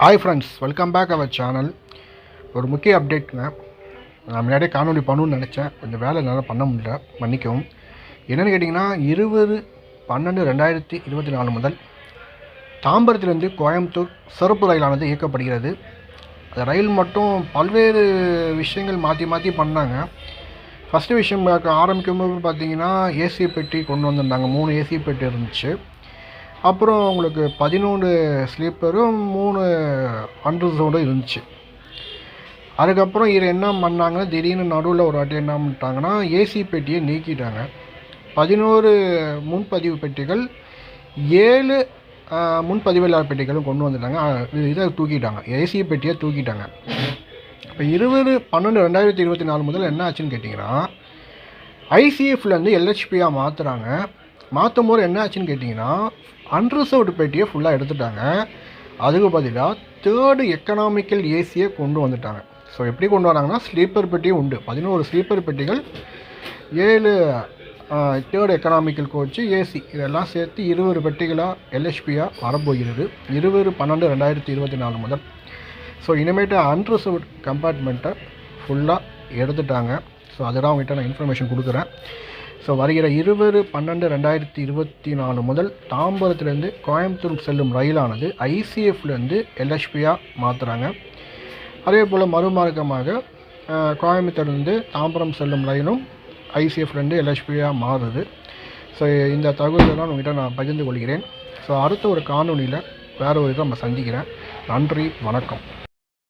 Hi friends welcome back our channel ஒரு முக்கிய அப்டேட்டுங்க நான் முன்னாடியே காணொலி பண்ணணும்னு நினச்சேன். கொஞ்சம் வேலை என்னால் பண்ண முடியல. மன்னிக்கவும். என்னென்னு கேட்டிங்கன்னா இருபது பன்னெண்டு ரெண்டாயிரத்தி இருபத்தி நாலு முதல் தாம்பரத்திலிருந்து கோயம்புத்தூர் சிறப்பு ரயிலானது இயக்கப்படுகிறது. அந்த ரயில் மட்டும் பல்வேறு விஷயங்கள் மாற்றி மாற்றி பண்ணாங்க. ஃபஸ்ட்டு விஷயம் பார்க்க ஆரம்பிக்கும் போது பார்த்தீங்கன்னா ஏசி பெட்டி கொண்டு வந்திருந்தாங்க. மூணு ஏசி பெட்டி இருந்துச்சு. அப்புறம் உங்களுக்கு பதினொன்று ஸ்லீப்பரும் மூணு அண்டர்ஸோடு இருந்துச்சு. அதுக்கப்புறம் இது என்ன பண்ணாங்கன்னா திடீர்னு நடுவில் ஒரு வாட்டி என்ன பண்ணிட்டாங்கன்னா ஏசி பெட்டியை நீக்கிட்டாங்க. பதினோரு முன்பதிவு பெட்டிகள் ஏழு ஆஹ், முன்பதிவில்லாத பெட்டிகளும் கொண்டு வந்துட்டாங்க. இதை தூக்கிட்டாங்க. ஏசி பெட்டியை தூக்கிட்டாங்க. இப்போ இருபது பன்னெண்டு ரெண்டாயிரத்தி இருபத்தி நாலு முதல் என்ன ஆச்சுன்னு கேட்டிங்கன்னா ஐசிஎஃப்லேருந்து எல்ஹெச்பியாக மாற்றுறாங்க மாற்றும் போது என்ன ஆச்சுன்னு கேட்டிங்கன்னா அன்ரிசர்வ்டு பெட்டியை ஃபுல்லாக எடுத்துட்டாங்க. அதுக்கு பதிலாக தேர்டு எக்கனாமிக்கல் ஏசியை கொண்டு வந்துட்டாங்க. ஸோ எப்படி கொண்டு வராங்கன்னா ஸ்லீப்பர் பெட்டியும் உண்டு. பதினோரு ஸ்லீப்பர் பெட்டிகள் ஏழு தேர்டு எக்கனாமிக்கல் கோச்சு ஏசி இதெல்லாம் சேர்த்து இருபது பெட்டிகளாக எல்எஸ்பியாக வரப்போகிறது. இருபது பன்னெண்டு ரெண்டாயிரத்தி இருபத்தி நாலு முதல். ஸோ இனிமேட்டு அன்ரிசர்வ்ட் கம்பார்ட்மெண்ட்டை ஃபுல்லாக எடுத்துட்டாங்க. ஸோ அதெல்லாம் அவங்ககிட்ட நான் இன்ஃபர்மேஷன் கொடுக்குறேன். ஸோ வருகிற இருபது பன்னெண்டு ரெண்டாயிரத்தி இருபத்தி நாலு முதல் தாம்பரத்துலேருந்து கோயம்புத்தூர் செல்லும் ரயிலானது ஐசிஎஃப்லேருந்து எல்எஸ்பியாக மாற்றுறாங்க அதே போல் மறுமார்க்கமாக கோயம்புத்தூர்லேருந்து தாம்பரம் செல்லும் ரயிலும் ஐசிஎஃப்லேருந்து எல்ஹெச்பியாக மாறுது. ஸோ இந்த தகவலெல்லாம் உங்ககிட்ட நான் பகிர்ந்து கொள்கிறேன். ஸோ அடுத்த ஒரு காணொலியில் வேறு ஒரு இதை நம்ம சந்திக்கிறேன். நன்றி வணக்கம்.